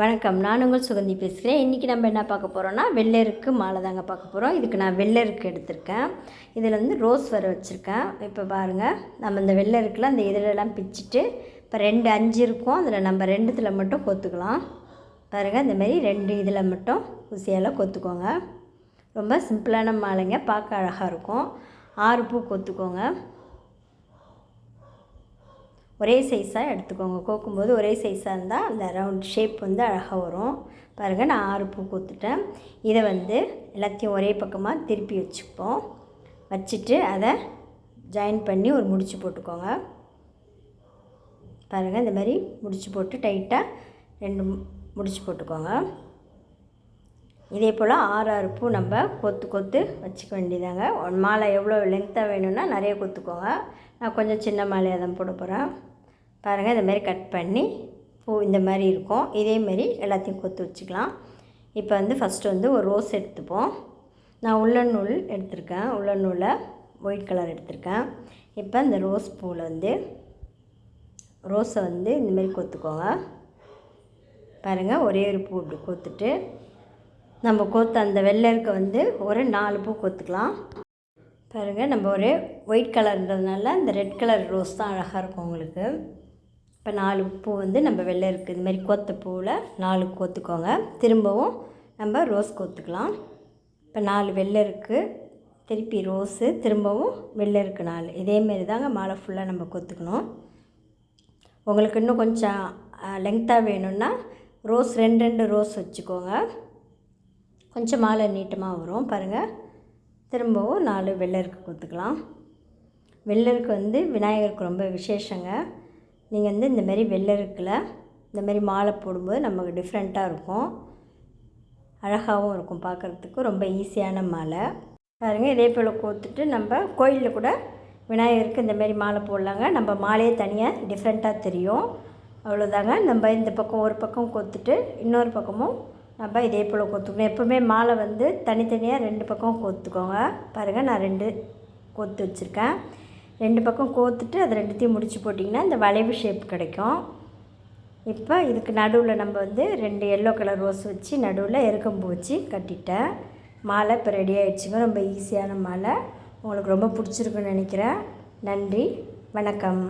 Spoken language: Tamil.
வணக்கம். நான் உங்கள் சுகந்தி பேசுகிறேன். இன்றைக்கி நம்ம என்ன பார்க்க போகிறோன்னா வெள்ளருக்கு மாலை தாங்க பார்க்க போகிறோம் இதுக்கு நான் வெள்ளருக்கு எடுத்திருக்கேன். இதில் வந்து ரோஸ் வர வச்சுருக்கேன். இப்போ பாருங்கள் நம்ம இந்த வெள்ளருக்கில் அந்த இதழெல்லாம் பிச்சுட்டு இப்போ ரெண்டு அஞ்சு இருக்கும். அதில் நம்ம ரெண்டுத்தில் மட்டும் கொத்துக்கலாம். பாருங்கள் இந்தமாரி ரெண்டு இதில் மட்டும் ஊசியால் கொத்துக்கோங்க. ரொம்ப சிம்பிளான மாலைங்க. பார்க்க அழகாக இருக்கும். ஆறு பூ கொத்துக்கோங்க. ஒரே சைஸாக எடுத்துக்கோங்க. கோக்கும்போது ஒரே சைஸாக இருந்தால் அந்த ரவுண்ட் ஷேப் வந்து அழகாக வரும். பாருங்கள் நான் ஆறு பூ கொத்துட்டேன். இதை வந்து எல்லாத்தையும் ஒரே பக்கமாக திருப்பி வச்சுப்போம். வச்சுட்டு அதை ஜாயின் பண்ணி ஒரு முடிச்சு போட்டுக்கோங்க. பாருங்கள் இந்த மாதிரி முடிச்சு போட்டு டைட்டாக ரெண்டு முடிச்சு போட்டுக்கோங்க. இதே போல் ஆறு ஆறு பூ நம்ம கொத்து கொத்து வச்சுக்க வேண்டியதாங்க. மாலை எவ்வளோ லென்த்தாக வேணும்னா நிறைய கொத்துக்கோங்க. நான் கொஞ்சம் சின்ன மாலையாக தான் போட போகிறேன் பாருங்கள் இந்த மாதிரி கட் பண்ணி பூ இந்த மாதிரி இருக்கும். இதே மாதிரி எல்லாத்தையும் கொத்து வச்சுக்கலாம். இப்போ வந்து ஃபஸ்ட்டு வந்து ஒரு ரோஸ் எடுத்துப்போம். நான் உள்ளன் நூல் எடுத்திருக்கேன். உள்ளன் நூலை ஒயிட் கலர் எடுத்திருக்கேன். இப்போ இந்த ரோஸ் பூவில் வந்து ரோஸை வந்து இந்தமாரி கொத்துக்கோங்க. பாருங்கள் ஒரே ஒரு பூ இப்படி கொத்துட்டு நம்ம கொத்து அந்த வெள்ளருக்கு வந்து ஒரு நாலு பூ கொத்துக்கலாம். பாருங்கள் நம்ம ஒரு ஒயிட் கலர்ன்றதுனால இந்த ரெட் கலர் ரோஸ் தான் அழகாக இருக்கும் உங்களுக்கு. இப்போ நாலு பூ வந்து நம்ம வெள்ளை இருக்குது இது மாதிரி கோத்த பூவில் நாலு கோத்துக்கோங்க. திரும்பவும் நம்ம ரோஸ் கோத்துக்கலாம். இப்போ நாலு வெள்ளை இருக்குது திருப்பி ரோஸு திரும்பவும் வெள்ளை இருக்குது நாலு. இதேமாரி தாங்க மாலை ஃபுல்லாக நம்ம கொத்துக்கணும். உங்களுக்கு இன்னும் கொஞ்சம் லெங்க்த்தாக வேணும்னா ரோஸ் ரெண்டு ரெண்டு ரோஸ் வச்சுக்கோங்க. கொஞ்சம் மாலை நீட்டமாக வரும் பாருங்கள் திரும்பவும் நாலு வெள்ளருக்கு கொத்துக்கலாம். வெள்ளருக்கு வந்து விநாயகருக்கு ரொம்ப விசேஷங்க. நீங்கள் வந்து இந்தமாரி வெள்ளருக்கில் இந்தமாரி மாலை போடும்போது நமக்கு டிஃப்ரெண்ட்டாக இருக்கும். அழகாகவும் இருக்கும் பார்க்குறதுக்கு ரொம்ப ஈஸியான மாலை. பாருங்கள் இதே போல் கோத்துட்டு நம்ம கோயிலில் கூட விநாயகருக்கு இந்தமாரி மாலை போடலாங்க. நம்ம மாலையே தனியாக டிஃப்ரெண்ட்டாக தெரியும். அவ்வளோதாங்க நம்ம இந்த பக்கம் ஒரு பக்கம் கொத்துட்டு இன்னொரு பக்கமும் நம்ம இதே போல் கொத்துக்கணும். எப்போவுமே மாலை வந்து தனித்தனியாக ரெண்டு பக்கம் கோத்துக்கோங்க. பாருங்கள் நான் ரெண்டு கோத்து வச்சுருக்கேன். ரெண்டு பக்கம் கோத்துட்டு அது ரெண்டுத்தையும் முடிச்சு போட்டிங்கன்னா இந்த வளைவு ஷேப் கிடைக்கும். இப்போ இதுக்கு நடுவில் நம்ம வந்து ரெண்டு எல்லோ கலர் ரோஸ் வச்சு நடுவில் எருக்கம்பூ வச்சு கட்டிட்டேன். மாலை இப்போ ரெடி ஆகிடுச்சிங்க ரொம்ப ஈஸியான மாலை. உங்களுக்கு ரொம்ப பிடிச்சிருக்குன்னு நினைக்கிறேன். நன்றி. வணக்கம்.